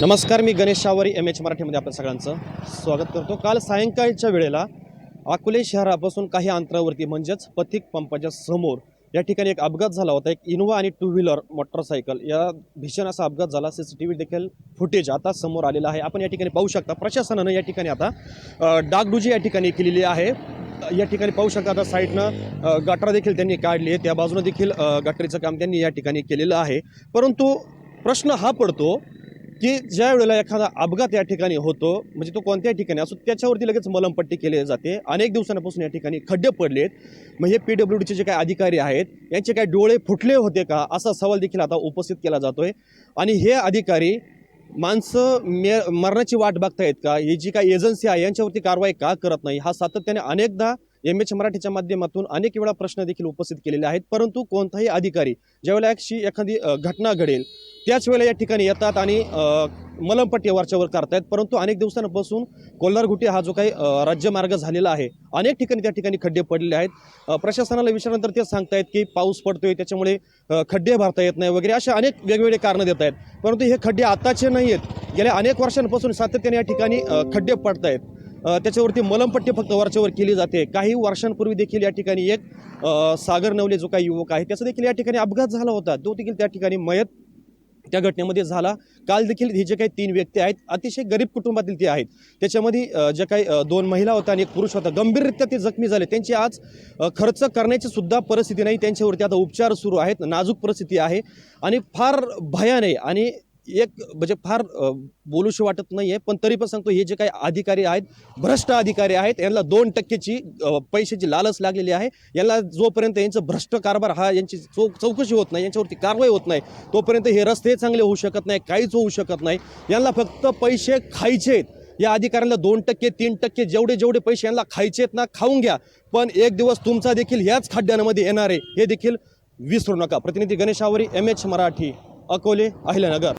नमस्कार मी Ganesh शावरी M H मराठीमध्ये आपल्या सगळ्यांचं स्वागत करतो. काल सायंकाळच्या वेळेला अकोले शहरापासून काही अंतरावरती म्हणजेच पथिक पंपाच्या समोर या ठिकाणी एक अपघात झाला होता. एक इनोवा आणि टू व्हीलर मोटरसायकल या भीषण असा अपघात झाला. सी सी टी व्ही देखील फुटेज आता समोर आलेला आहे. आपण या ठिकाणी पाहू शकता प्रशासनानं या ठिकाणी आता डागडुजी या ठिकाणी केलेली आहे. या ठिकाणी पाहू शकता आता साईडनं गटरा देखील त्यांनी काढली आहे. त्या बाजूनं देखील गटरीचं काम त्यांनी या ठिकाणी केलेलं आहे. परंतु प्रश्न हा पडतो की ज्या वेळेला एखादा अपघात या ठिकाणी होतो म्हणजे तो कोणत्या ठिकाणी असो त्याच्यावरती लगेच मलमपट्टी केली जाते. अनेक दिवसांपासून या ठिकाणी खड्डे पडलेत. मग हे पी डब्ल्यू डीचे जे काही अधिकारी आहेत यांचे काय डोळे फुटले होते का असा सवाल देखील आता उपस्थित केला जातोय. आणि हे अधिकारी माणसं मे मरणाची वाट बघतायत का? ही जी काही एजन्सी आहे यांच्यावरती कारवाई का करत नाही? हा सातत्याने अनेकदा एम एच मराठीच्या माध्यमातून अनेक वेळा प्रश्न देखील उपस्थित केलेले आहेत. परंतु कोणताही अधिकारी ज्यावेळेला अशी एखादी घटना घडेल त्याच वेळेला या ठिकाणी येतात आणि मलमपट्टी वरच्यावर करतायत. परंतु अनेक दिवसांपासून कोल्हारघुटी हा जो काही राज्यमार्ग झालेला आहे अनेक ठिकाणी त्या ठिकाणी खड्डे पडलेले आहेत. प्रशासनाला विचारल्यानंतर ते सांगतायत की पाऊस पडतोय त्याच्यामुळे खड्डे भरता येत नाही वगैरे अशा अनेक वेगवेगळे कारणं देत आहेत. परंतु हे खड्डे आताचे नाही आहेत. गेल्या अनेक वर्षांपासून सातत्याने या ठिकाणी खड्डे पडत आहेत त्याच्यावरती मलमपट्टी फक्त वरच्यावर केली जाते. काही वर्षांपूर्वी देखील या ठिकाणी एक सागर नवले जो काही युवक आहे त्याचा देखील या ठिकाणी अपघात झाला होता. तो देखील त्या ठिकाणी मयत त्या घटनेमध्ये झाला. काल देखील हे जे काही तीन व्यक्ती आहेत अतिशय गरीब कुटुंबातील ते आहेत. त्याच्यामध्ये जे काही दोन महिला होत्या आणि एक पुरुष होता. गंभीररित्या ते जखमी झाले. त्यांची आज खर्च करण्याची सुद्धा परिस्थिती नाही. त्यांच्यावरती आता उपचार सुरू आहेत. नाजूक परिस्थिती आहे. आणि फार भयाने आणि एक म्हणजे फार बोलूशी वाटत नाही आहे पण तरी पण सांगतो हे जे काही अधिकारी आहेत भ्रष्ट अधिकारी आहेत यांना दोन टक्केची पैशाची लालच लागलेली आहे. यांना जोपर्यंत यांचं भ्रष्ट कारभार हा यांची चौ चौकशी होत नाही यांच्यावरती कारवाई होत नाही तोपर्यंत हे रस्ते चांगले होऊ शकत नाही काहीच होऊ शकत नाही. यांना फक्त पैसे खायचे आहेत या अधिकाऱ्यांना दोन टक्के तीन टक्के जेवढे जेवढे पैसे यांना खायचे आहेत ना खाऊन घ्या. पण एक दिवस तुमचा देखील ह्याच खड्ड्यांमध्ये येणार आहे हे देखील विसरू नका. प्रतिनिधी गणेश आवरी एम एच मराठी अकोले अहिल्यानगर.